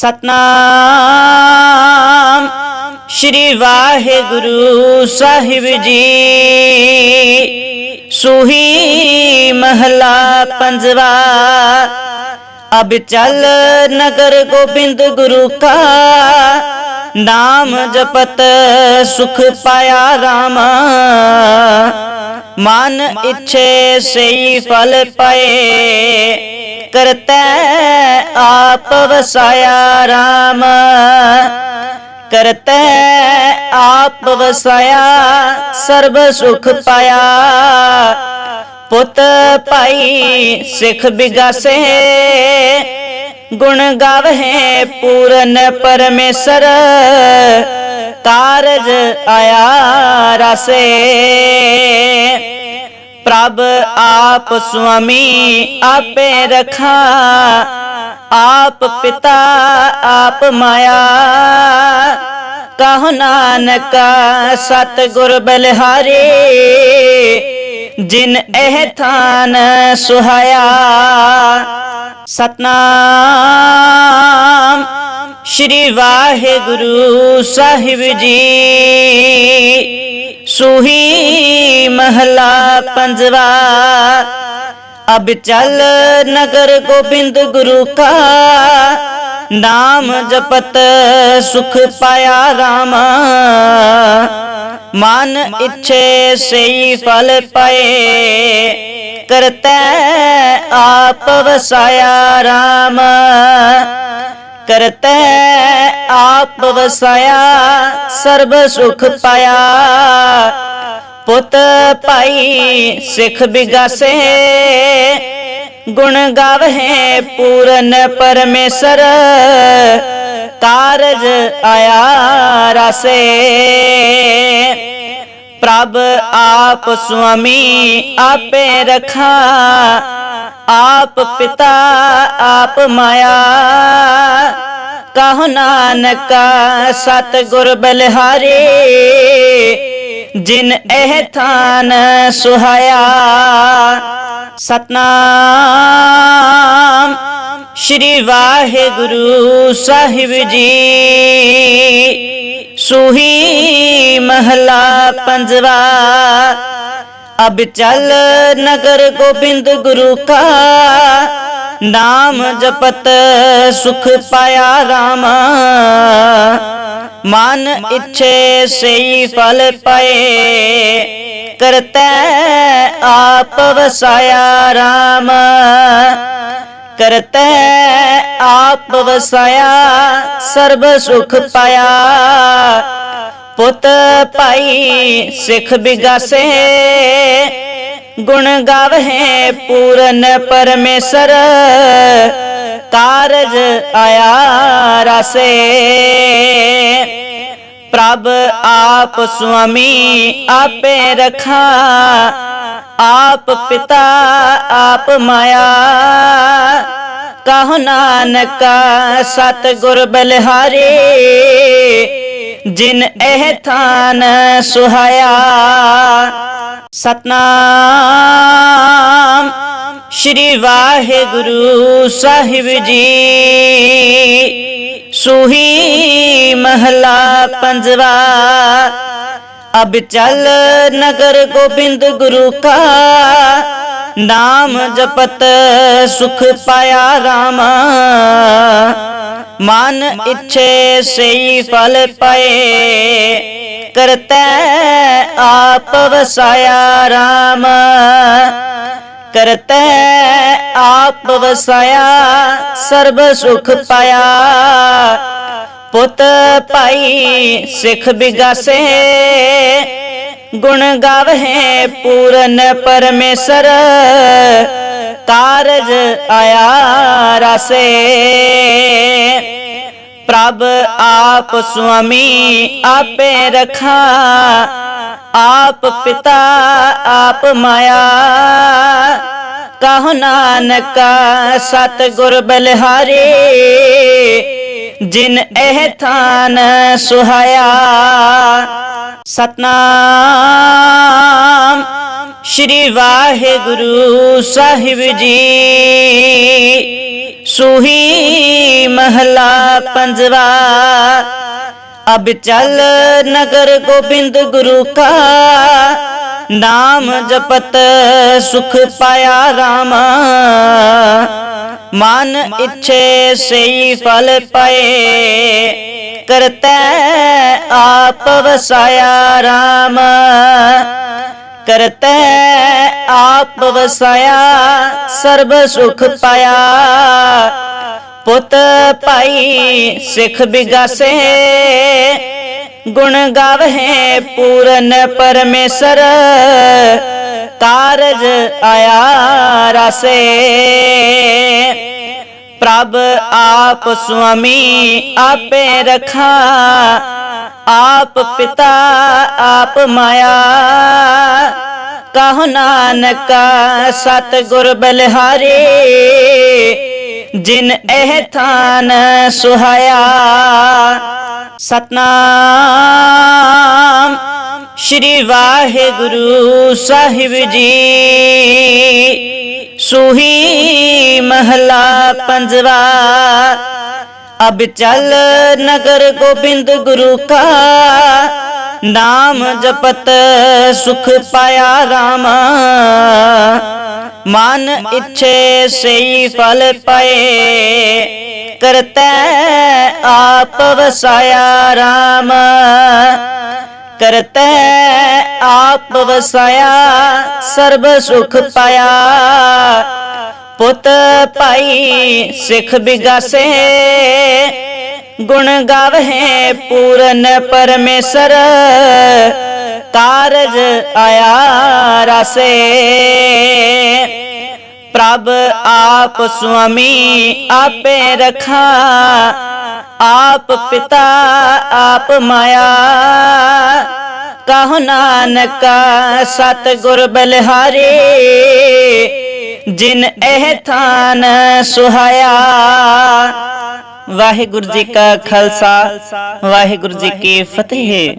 ਸਤਨਾਮ ਸ਼੍ਰੀ ਵਾਹਿਗੁਰੂ ਸਾਹਿਬ ਜੀ। ਸੁਹੀ ਮਹਲਾ ਪੰਜਵਾ, ਅਬ ਚਲ ਨਗਰ ਗੋਬਿੰਦ ਗੁਰੂ ਕਾ। ਨਾਮ ਜਪਤ ਸੁਖ ਪਾਇਆ ਰਾਮ। ਮਨ ਇੱਛੇ ਸਈ ਫਲ ਪਏ। ਕਰਤੈ ਆਪ ਵਸਾਇਆ ਰਾਮ। ਕਰਤੈ ਆਪ ਵਸਾਇਆ, ਸਰਬ ਸੁਖ ਪਾਇਆ। ਪੁੱਤ ਭਾਈ ਸਿੱਖ ਬਿਗਾਸੇ, ਗੁਣ ਗਾਵਹਿ ਪੂਰਨ ਪਰਮੇਸ਼ਰ। ਕਾਰਜ ਆਇਆ ਰਸੇ। ਪ੍ਰਭ ਆਪ ਸੁਆਮੀ ਆਪੇ ਰਖਾ, ਆਪ ਪਿਤਾ ਆਪ ਮਾਇਆ। ਕਹੋ ਨਾਨਕਾ ਸਤ ਗੁਰ ਬਲਿਹਾਰੀ, ਜਿਨ ਇਹ ਥਾਨ ਸੁਹਾਇਆ। ਸਤਨਾਮ ਸ਼੍ਰੀ ਵਾਹਿਗੁਰੂ ਸਾਹਿਬ ਜੀ। ਸੁਹੀ ਮਹਲਾ ਪੰਜਵਾ। ਅਬ ਚਲ ਨਗਰ ਗੋਬਿੰਦ ਗੁਰੂ ਕਾ। ਨਾਮ ਜਪਤ ਸੁਖ ਪਾਇਆ ਰਾਮ। ਮਨ ਇੱਛੇ ਸਈ ਫਲ ਪਏ। ਕਰਤੈ ਆਪ ਵਸਾਇਆ ਰਾਮ। ਕਰਤੈ, ਆਪ ਵਸਾਇਆ, ਸਰਬ ਸੁਖ ਪਾਇਆ। ਪੁੱਤ ਭਾਈ ਸਿੱਖ ਬਿਗਾਸੇ, ਗੁਣ ਗਾਵਹਿ ਪੂਰਨ ਪਰਮੇਸ਼ਰ ਕਾਰਜ ਆਇਆ ਰਸੇ। ਪ੍ਰਭ ਆਪ ਸੁਆਮੀ ਆਪੇ ਰਖਾ ਆਪ ਪਿਤਾ, ਆਪ ਮਾਇਆ। ਕਹੋ ਨਾਨਕਾ ਸਤ ਗੁਰ ਬਲਿਹਾਰੀ, ਜਿਨ ਇਹ ਥਾਨ ਸੁਹਾਇਆ। ਸਤਨਾਮ ਸ਼੍ਰੀ ਵਾਹਿਗੁਰੂ ਸਾਹਿਬ ਜੀ। ਸੁਹੀ ਮਹਲਾ ਪੰਜਵਾ। ਅਬ ਚਲ ਨਗਰ ਗੋਬਿੰਦ ਗੁਰੂ ਕਾ। ਨਾਮ ਜਪਤ ਸੁਖ ਪਾਇਆ ਰਾਮ। ਮਨ ਇੱਛੇ ਸਈ ਫਲ ਪਏ। ਕਰਤੈ ਆਪ ਵਸਾਇਆ ਰਾਮ। ਕਰਤੈ ਆਪ ਵਸਾਇਆ, ਸਰਬ ਸੁਖ ਪਾਇਆ। ਪੁੱਤ ਭਾਈ ਸਿੱਖ ਬਿਗਾਸੇ ਗੁਣ ਗਾਵਹਿ ਪੂਰਨ ਪਰਮੇਸ਼ਰ ਕਾਰਜ ਆਇਆ ਰਸੇ। ਪ੍ਰਭ ਆਪ ਸੁਆਮੀ ਆਪੇ ਰਖਾ, ਆਪ ਪਿਤਾ ਆਪ ਮਾਇਆ। ਕਹੋ ਨਾਨਕਾ ਸਤ ਗੁਰ ਬਲਿਹਾਰੀ ਜਿਨ ਇਹ ਥਾਨ ਸੁਹਾਇਆ, ਸਤਨਾਮ ਸ਼੍ਰੀ ਵਾਹਿਗੁਰੂ ਸਾਹਿਬ ਜੀ। ਸੁਹੀ ਮਹਲਾ ਪੰਜਵਾ ਅਬ ਚਲ ਨਗਰ ਗੋਬਿੰਦ ਗੁਰੂ ਕਾ ਨਾਮ ਜਪਤ ਸੁਖ ਪਾਇਆ ਰਾਮ। ਮਨ ਇੱਛੇ ਸਈ ਫਲ ਪਏ, ਕਰਤੈ ਆਪ ਵਸਾਇਆ ਰਾਮ। ਕਰਤੈ ਆਪ ਵਸਾਇਆ, ਸਰਬ ਸੁਖ ਪਾਇਆ। ਪੁੱਤ ਭਾਈ ਸਿੱਖ ਬਿਗਾਸੇ ਗੁਣ ਗਾਵਹਿ ਪੂਰਨ ਪਰਮੇਸ਼ਰ। ਕਾਰਜ ਆਇਆ ਰਸੇ। ਪ੍ਰਭ ਆਪ ਸੁਆਮੀ ਆਪੇ ਰਖਾ। ਆਪ ਪਿਤਾ ਆਪ ਮਾਇਆ। ਕਹੋ ਨਾਨਕ ਸਤ ਗੁਰ ਬਲਿਹਾਰੀ, ਜਿਨ ਇਹ ਥਾਨ ਸੁਹਾਇਆ। ਸਤਨਾਮ ਸ਼੍ਰੀ ਵਾਹਿਗੁਰੂ ਸਾਹਿਬ ਜੀ। ਸੂਹੀ ਮਹਲਾ ਪੰਜਵਾ ਅਬ ਚਲ ਨਗਰ ਗੋਬਿੰਦ ਗੁਰੂ ਕਾ। ਨਾਮ ਜਪਤ ਸੁਖ ਪਾਇਆ ਰਾਮ। ਮਨ ਇੱਛੇ ਸਈ ਫਲ ਪਏ। ਕਰਤੈ ਆਪ ਵਸਾਇਆ ਰਾਮ। ਕਰਤੈ ਆਪ ਵਸਾਇਆ, ਸਰਬ ਸੁਖ ਪਾਇਆ। ਪੁੱਤ ਭਾਈ ਸਿੱਖ ਬਿਗਾਸੇ, ਗੁਣ ਗਾਵਹਿ ਪੂਰਨ ਪਰਮੇਸ਼ਰ। ਕਾਰਜ ਆਇਆ ਰਸੇ। ਪ੍ਰਭ ਆਪ ਸੁਆਮੀ ਆਪੇ ਰਖਾ, ਆਪ ਪਿਤਾ ਆਪ ਮਾਇਆ। ਕਹੋ ਨਾਨਕਾ ਸਤ ਗੁਰ ਬਲਿਹਾਰੀ, ਜਿਨ ਇਹ ਥਾਨ ਸੁਹਾਇਆ। ਸਤਨਾਮ ਸ਼੍ਰੀ ਵਾਹਿਗੁਰੂ ਸਾਹਿਬ ਜੀ। ਸੂਹੀ ਮਹਲਾ ਪੰਜਵਾ। ਅਬ ਚਲ ਨਗਰ ਗੋਬਿੰਦ ਗੁਰੂ ਕਾ। ਨਾਮ ਜਪਤ ਸੁਖ ਪਾਇਆ ਰਾਮ। ਮਨ ਇੱਛੇ ਸਈ ਫਲ ਪਏ। ਕਰਤੈ ਆਪ ਵਸਾਇਆ ਰਾਮ। ਕਰਤੈ ਆਪ ਵਸਾਇਆ, ਸਰਬ ਸੁਖ ਪਾਇਆ। ਪੁੱਤ ਭਾਈ ਸਿੱਖ ਬਿਗਾਸੇ, ਗੁਣ ਗਾਵਹਿ ਪੂਰਨ ਪਰਮੇਸ਼ਰ, ਕਾਰਜ ਆਇਆ ਰਸੇ। ਪ੍ਰਭ ਆਪ ਸੁਆਮੀ ਆਪੇ ਰਖਾ, ਆਪ ਪਿਤਾ ਆਪ ਮਾਇਆ। ਕਹੋ ਨਾਨਕਾ ਸਤ ਗੁਰ ਬਲਿਹਾਰੀ ਜਿਨ ਇਹ ਥਾਨ ਸੁਹਾਇਆ। ਵਾਹਿਗੁਰੂ ਜੀ ਕਾ ਖਾਲਸਾ ਵਾਹਿਗੁਰੂ ਜੀ ਕੀ ਫਤਿਹ।